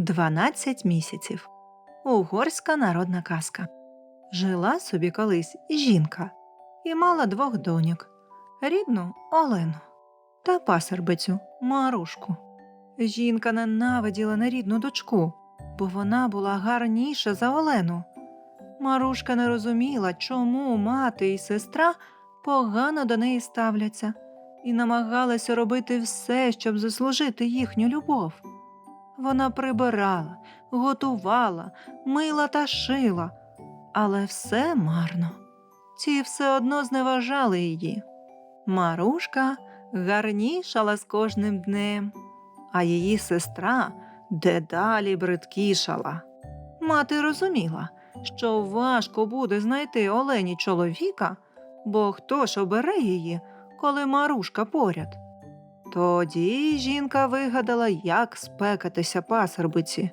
Дванадцять місяців. Угорська народна казка. Жила собі колись жінка і мала двох доньок рідну Олену та пасербицю Марушку. Жінка ненавиділа нерідну дочку, бо вона була гарніша за Олену. Марушка не розуміла, чому мати і сестра погано до неї ставляться, і намагалася робити все, щоб заслужити їхню любов. Вона прибирала, готувала, мила та шила, але все марно. Ці все одно зневажали її. Марушка гарнішала з кожним днем, а її сестра дедалі бридкішала. Мати розуміла, що важко буде знайти Олені чоловіка, бо хто ж обере її, коли Марушка поряд. Тоді жінка вигадала, як спекатися пасербиці.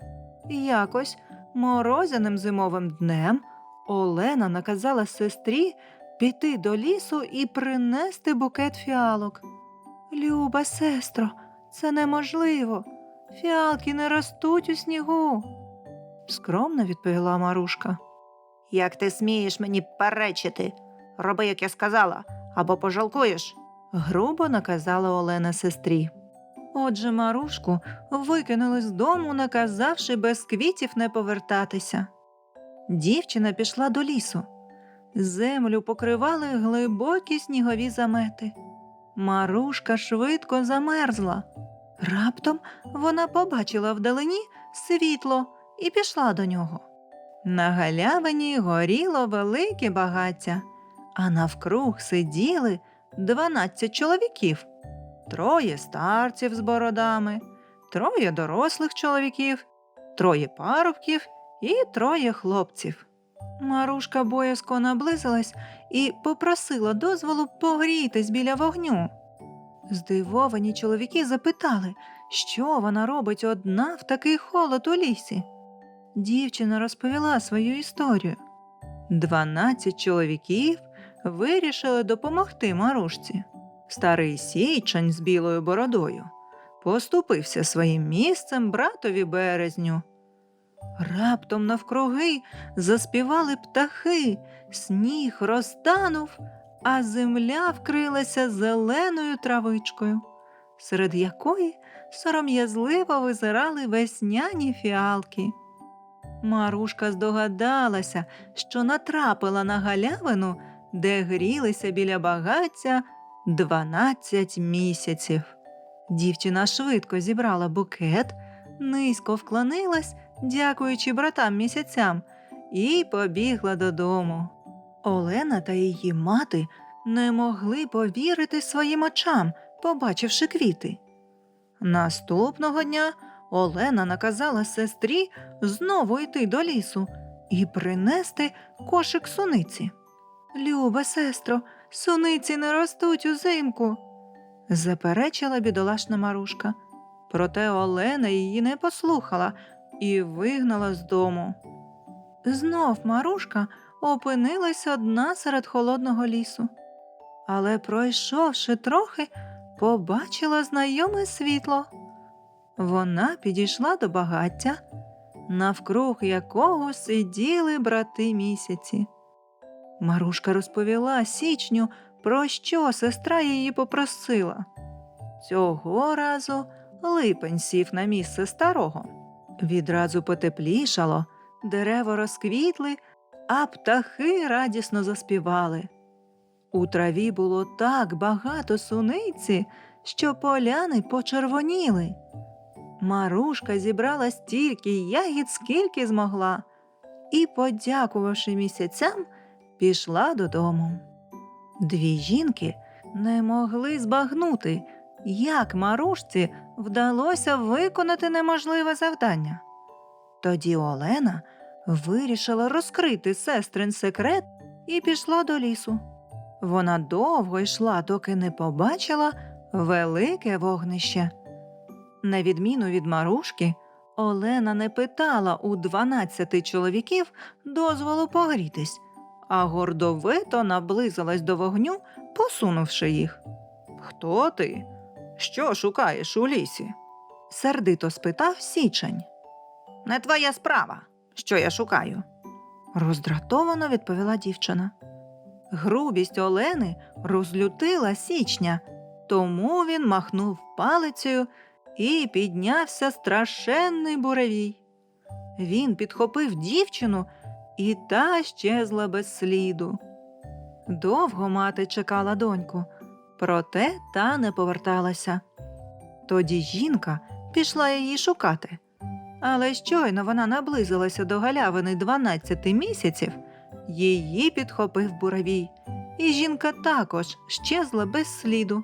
Якось морозяним зимовим днем Олена наказала сестрі піти до лісу і принести букет фіалок. Люба сестро, це неможливо. Фіалки не ростуть у снігу. скромно відповіла Марушка. Як ти смієш мені перечити? Роби, як я сказала, або пожалкуєш. Грубо наказала Олена сестрі. Отже, Марушку викинули з дому, наказавши без квітів не повертатися. Дівчина пішла до лісу. Землю покривали глибокі снігові замети. Марушка швидко замерзла. Раптом вона побачила вдалині світло і пішла до нього. На галявині горіло велике багаття, а навкруг сиділи дванадцять чоловіків, троє старців з бородами, троє дорослих чоловіків, троє парубків і троє хлопців. Марушка боязко наблизилась і попросила дозволу погрітись біля вогню. Здивовані чоловіки запитали, що вона робить одна в такий холод у лісі. Дівчина розповіла свою історію. Дванадцять чоловіків вирішили допомогти Марушці. Старий січень з білою бородою поступився своїм місцем братові березню. Раптом навкруги заспівали птахи, сніг розтанув, а земля вкрилася зеленою травичкою, серед якої сором'язливо визирали весняні фіалки. Марушка здогадалася, що натрапила на галявину, де грілися біля багаття дванадцять місяців. Дівчина швидко зібрала букет, низько вклонилась, дякуючи братам місяцям, і побігла додому. Олена та її мати не могли повірити своїм очам, побачивши квіти. Наступного дня Олена наказала сестрі знову йти до лісу і принести кошик суниці. Люба сестро, суниці не ростуть узимку, заперечила бідолашна Марушка. Проте Олена її не послухала і вигнала з дому. Знов Марушка опинилась одна серед холодного лісу. Але, пройшовши трохи, побачила знайоме світло. Вона підійшла до багаття, навкруг якого сиділи брати місяці. Марушка розповіла січню, про що сестра її попросила. Цього разу липень сів на місце старого. Відразу потеплішало, дерева розквітли, а птахи радісно заспівали. У траві було так багато суниці, що поляни почервоніли. Марушка зібрала стільки ягід, скільки змогла, і, подякувавши місяцям, пішла додому. Дві жінки не могли збагнути, як Марушці вдалося виконати неможливе завдання. Тоді Олена вирішила розкрити сестрин секрет і пішла до лісу. Вона довго йшла, доки не побачила велике вогнище. На відміну від Марушки, Олена не питала у дванадцяти чоловіків дозволу погрітись, а гордовито наблизилась до вогню, посунувши їх. Хто ти? Що шукаєш у лісі? сердито спитав січень. Не твоя справа, що я шукаю. роздратовано відповіла дівчина. Грубість Олени розлютила січня, тому він махнув палицею і піднявся страшенний буревій. Він підхопив дівчину, і та щезла без сліду. Довго мати чекала доньку, проте та не поверталася. Тоді жінка пішла її шукати. Але щойно вона наблизилася до галявини 12 місяців, її підхопив буравій, і жінка також щезла без сліду.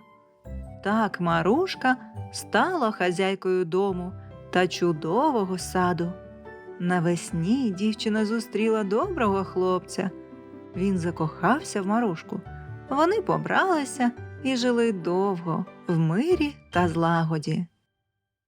Так Марушка стала хазяйкою дому та чудового саду. Навесні дівчина зустріла доброго хлопця. Він закохався в Марушку. Вони побралися і жили довго в мирі та злагоді.